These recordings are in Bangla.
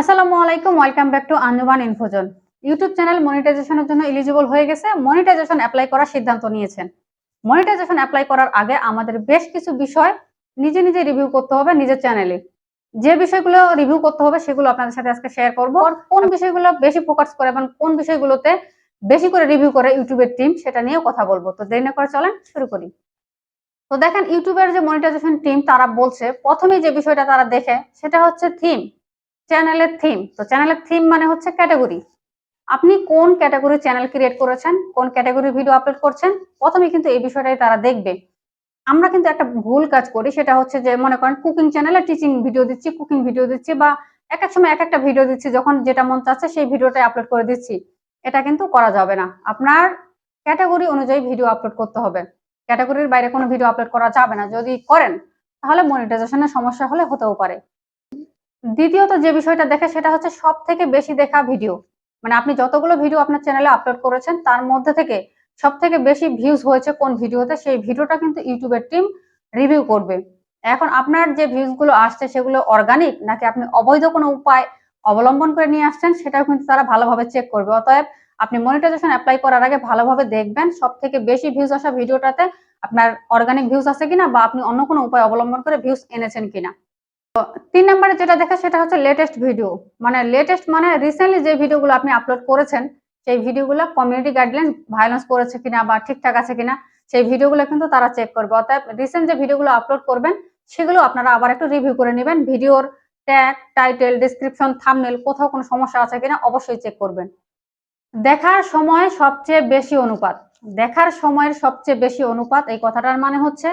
আসসালামু আলাইকুম welcome back to Anjuman Infozone YouTube channel মনিটাইজেশনের জন্য এলিজিবল হয়ে গেছে। মনিটাইজেশন অ্যাপ্লাই করার সিদ্ধান্ত নিয়েছেন। মনিটাইজেশন অ্যাপ্লাই করার আগে আমাদের বেশ কিছু বিষয় নিজে নিজে রিভিউ করতে হবে নিজের চ্যানেলে যে বিষয়গুলো রিভিউ করতে হবে সেগুলো আপনাদের সাথে আজকে শেয়ার করব। আর কোন বিষয়গুলো বেশি ফোকাস করে এবং কোন বিষয়গুলোতে বেশি করে রিভিউ করে ইউটিউবের টিম সেটা নিয়েও কথা বলব। তো দেরি না করে চলেন শুরু করি। তো দেখেন ইউটিউবের যে মনিটাইজেশন টিম তারা বলছে প্রথমে যে বিষয়টা তারা দেখে সেটা হচ্ছে থিম চ্যানেলের থিম তো চ্যানেলের থিম মানে হচ্ছে ক্যাটাগরি আপনি কোন ক্যাটাগরি চ্যানেল ক্রিয়েট করেছেন, কোন ক্যাটাগরি ভিডিও আপলোড করছেন, প্রথমে কিন্তু এই বিষয়টাই তারা দেখবে। আমরা কিন্তু একটা ভুল কাজ করি, সেটা হচ্ছে যে মনে করেন কুকিং চ্যানেলে টিচিং ভিডিও দিচ্ছি কুকিং ভিডিও দিচ্ছি বা এক এক সময় এক একটা ভিডিও দিচ্ছি, যখন যেটা মন চাচ্ছে সেই ভিডিওটাই আপলোড করে দিচ্ছি। এটা কিন্তু করা যাবে না। আপনার ক্যাটাগরি অনুযায়ী ভিডিও আপলোড করতে হবে। ক্যাটাগরির বাইরে কোনো ভিডিও আপলোড করা যাবে না। যদি করেন, তাহলে মনিটাইজেশনের সমস্যা হলে হতেও পারে। দ্বিতীয়ত যে বিষয়টা দেখে সেটা হচ্ছে সব থেকে বেশি দেখা ভিডিও। মানে আপনি যতগুলো ভিডিও আপনার চ্যানেলে আপলোড করেছেন, তার মধ্যে থেকে সব থেকে বেশি ভিউজ হয়েছে কোন ভিডিওতে, সেই ভিডিওটা কিন্তু ইউটিউবের টিম রিভিউ করবে। এখন আপনার যে ভিউজগুলো আসছে সেগুলো অর্গানিক নাকি আপনি অবৈধ কোনো উপায় অবলম্বন করে নিয়ে আসছেন, সেটাও কিন্তু তারা ভালোভাবে চেক করবে। অতএব আপনি মনিটাইজেশন অ্যাপ্লাই করার আগে ভালোভাবে দেখবেন সব থেকে বেশি ভিউজ আসা ভিডিওটাতে আপনার অর্গানিক ভিউজ আছে কিনা বা আপনি অন্য কোনো উপায় অবলম্বন করে ভিউজ এনেছেন কিনা। তিন নম্বরে যেটা দেখা সেটা হচ্ছে লেটেস্ট ভিডিও মানে লেটেস্ট মানে রিসেন্টলি যে ভিডিওগুলো আপনি আপলোড করেছেন, সেই ভিডিওগুলো কমিউনিটি গাইডলাইন ভায়োলেন্স করেছে কিনা বা ঠিকঠাক আছে কিনা, সেই ভিডিওগুলো কিন্তু তারা চেক করবে। অর্থাৎ রিসেন্ট যে ভিডিওগুলো আপলোড করবেন, সেগুলো আপনারা আবার একটু রিভিউ করে নেবেন। ভিডিওর ট্যাগ টাইটেল ডিসক্রিপশন থামনেল কোথাও কোনো সমস্যা আছে কিনা অবশ্যই চেক করবেন। দেখার সময় সবচেয়ে বেশি অনুপাত। দেখার সময়ের সবচেয়ে বেশি অনুপাত এই কথাটার মানে হচ্ছে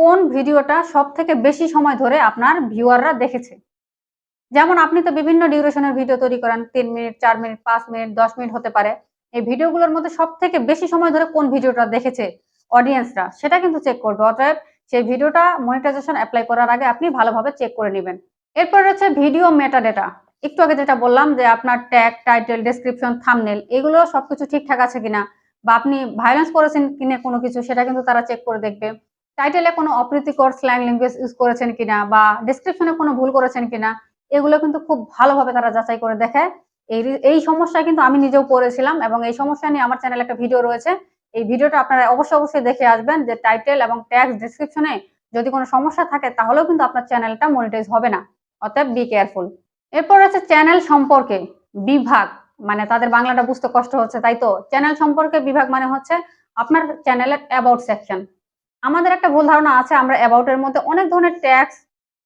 কোন ভিডিওটা সব থেকে বেশি সময় ধরে আপনার ভিউয়াররা দেখেছে? যেমন আপনি তো বিভিন্ন ডিউরেশনের ভিডিও তৈরি করেন, তিন মিনিট, চার মিনিট, পাঁচ মিনিট, দশ মিনিট হতে পারে। এই ভিডিওগুলোর মধ্যে সব থেকে বেশি সময় ধরে কোন ভিডিওটা দেখেছে অডিয়েন্সরা সেটা কিন্তু চেক করবে। অতএব সেই ভিডিওটা মনিটাইজেশন অ্যাপ্লাই করার আগে আপনি ভালোভাবে চেক করে নেবেন। এরপর রয়েছে ভিডিও মেটা ডেটা একটু আগে যেটা বললাম যে আপনার ট্যাগ টাইটেল ডেসক্রিপশন থামনেল এগুলো সবকিছু ঠিকঠাক আছে কিনা বা আপনি ভায়োলেন্স করেছেন কিনা কোনো কিছু, সেটা কিন্তু তারা চেক করে দেখবে। টাইটেলে কোনো অপ্রীতিকর স্ল্যাং ল্যাঙ্গুয়েজ ইউজ করেছেন কিনা বা ডিসক্রিপশনে কোনো ভুল করেছেন কিনা, এগুলো কিন্তু খুব ভালোভাবে তারা যাচাই করে দেখে। এই এই সমস্যা কিন্তু আমি নিজেও পড়েছিলাম এবং এই সমস্যা নিয়ে আমার চ্যানেলে একটা ভিডিও রয়েছে। এই ভিডিওটা আপনারা অবশ্যই অবশ্যই দেখে আসবেন যে টাইটেল এবং ট্যাক্স ডিসক্রিপশনে যদি কোনো সমস্যা থাকে, তাহলেও কিন্তু আপনার চ্যানেলটা মনিটাইজ হবে না। অতএব বি কেয়ারফুল এরপর হচ্ছে চ্যানেল সম্পর্কে বিভাগ মানে তাদের বাংলাটা বুঝতে কষ্ট হচ্ছে, তাই তো? চ্যানেল সম্পর্কে বিভাগ মানে হচ্ছে আপনার চ্যানেলের অ্যাবাউট সেকশন আমাদের একটা ভুল ধারণা আছে, আমরা অ্যাবাউটের মধ্যে অনেক ধরনের ট্যাক্স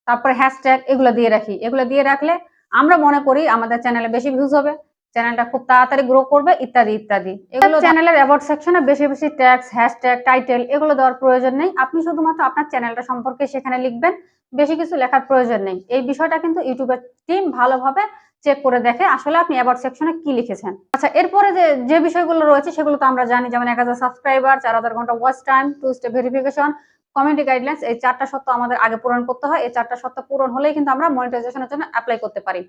তারপরে হ্যাশট্যাগ এগুলো দিয়ে রাখি। এগুলো দিয়ে রাখলে আমরা মনে করি আমাদের চ্যানেলে বেশি ভিউজ হবে চ্যানেলটা খুব তাড়াতাড়ি গ্রো করবে, ইত্যাদি ইত্যাদি। এগুলো চ্যানেলের অ্যাবাউট সেকশনে বেশি বেশি ট্যাক্স হ্যাশট্যাগ টাইটেল এগুলো দেওয়ার প্রয়োজন নেই। আপনি শুধুমাত্র আপনার চ্যানেলটা সম্পর্কে সেখানে লিখবেন, বেশি কিছু লেখার প্রয়োজন নেই। এই বিষয়টা কিন্তু ইউটিউবের টিম ভালোভাবে চেক করে দেখে আসলে আপনি অ্যাবাউট সেকশনে কি লিখেছেন। আচ্ছা এরপরে যে যে বিষয়গুলো রয়েছে সেগুলো তো আমরা জানি, যেমন এক হাজার সাবস্ক্রাইবার চার হাজার ঘণ্টা watch time two step verification community guidelines এই চারটা সত্য আমাদের আগে পূরণ করতে হয়। এই চারটা সত্য পূরণ হলেই কিন্তু আমরা মনিটাইজেশনের জন্য অ্যাপ্লাই করতে পারি।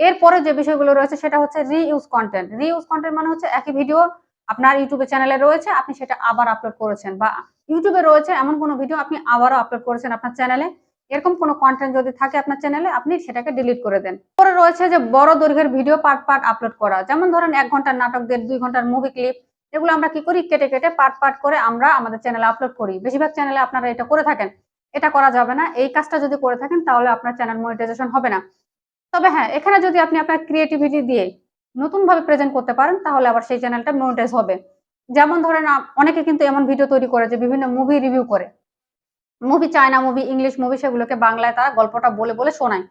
এরপরে যে বিষয়গুলো রয়েছে সেটা হচ্ছে রিইউজ কন্টেন্ট রিইউজ কন্টেন্ট মানে হচ্ছে একই ভিডিও আপনার ইউটিউবে চ্যানেলে রয়েছে, আপনি সেটা আবার আপলোড করেছেন বা ইউটিউবে রয়েছে এমন কোনো ভিডিও আপনি আবারও আপলোড করেছেন আপনার চ্যানেলে এরকম কোনো কন্টেন্ট যদি থাকে আপনার চ্যানেলে আপনি সেটাকে ডিলিট করে দেন। পরে রয়েছে যে বড় দৈর্ঘ্যের ভিডিও পার্ট পার্ট আপলোড করা। যেমন ধরেন এক ঘণ্টার নাটক দেড়, দুই ঘণ্টার মুভি ক্লিপ এগুলো আমরা কি করি? কেটে কেটে পার্ট পার্ট করে আমরা আমাদের চ্যানেলে আপলোড করি। বেশিরভাগ চ্যানেলে আপনারা এটা করে থাকেন। এটা করা যাবে না। এই কাজটা যদি করে থাকেন, তাহলে আপনার চ্যানেল মনিটাইজেশন হবে না। তবে হ্যাঁ এখানে যদি আপনি আপনার ক্রিয়েটিভিটি দিয়ে নতুন ভাবে প্রেজেন্ট করতে পারেন, তাহলে আবার সেই চ্যানেলটা মনিটাইজ হবে। যেমন ধরেন অনেকে কিন্তু এমন ভিডিও তৈরি করে যে বিভিন্ন মুভি রিভিউ করে। Movie China movie English movie সেগুলোকে বাংলায় তারা গল্পটা বলে বলে শোনায়।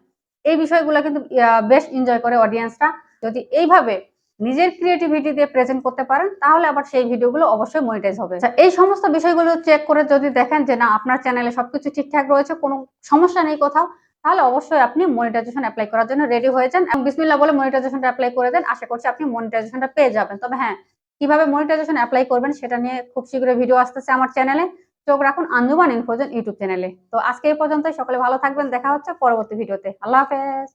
এই বিষয়গুলো কিন্তু বেশ এনজয় করে অডিয়েন্সরা যদি এইভাবে নিজের ক্রিয়েটিভিটি দিয়ে প্রেজেন্ট করতে পারেন তাহলে আবার সেই ভিডিওগুলো অবশ্যই মনিটাইজ হবে। আচ্ছা, এই সমস্ত বিষয়গুলো চেক করে যদি দেখেন যে না আপনার চ্যানেলে সবকিছু ঠিকঠাক রয়েছে কোনো সমস্যা নেই কোথাও তাহলে অবশ্যই আপনি মনিটাইজেশন অ্যাপ্লাই করার জন্য রেডি হয়ে যান এবং বিসমিল্লা বলে মনিটাইজেশনটা অ্যাপ্লাই করে দেন। আশা করছি আপনি মনিটাইজেশনটা পেয়ে যাবেন। তবে হ্যাঁ কীভাবে মনিটাইজেশন অ্যাপ্লাই করবেন সেটা নিয়ে খুব শীঘ্রই ভিডিও আসতেছে আমার চ্যানেলে চোখ রাখুন আঞ্জুমান ইনফোজন ইউটিউব চ্যানেলে। তো আজকে এই পর্যন্ত সকলে ভালো থাকবেন। দেখা হচ্ছে পরবর্তী ভিডিওতে। আল্লাহ হাফেজ।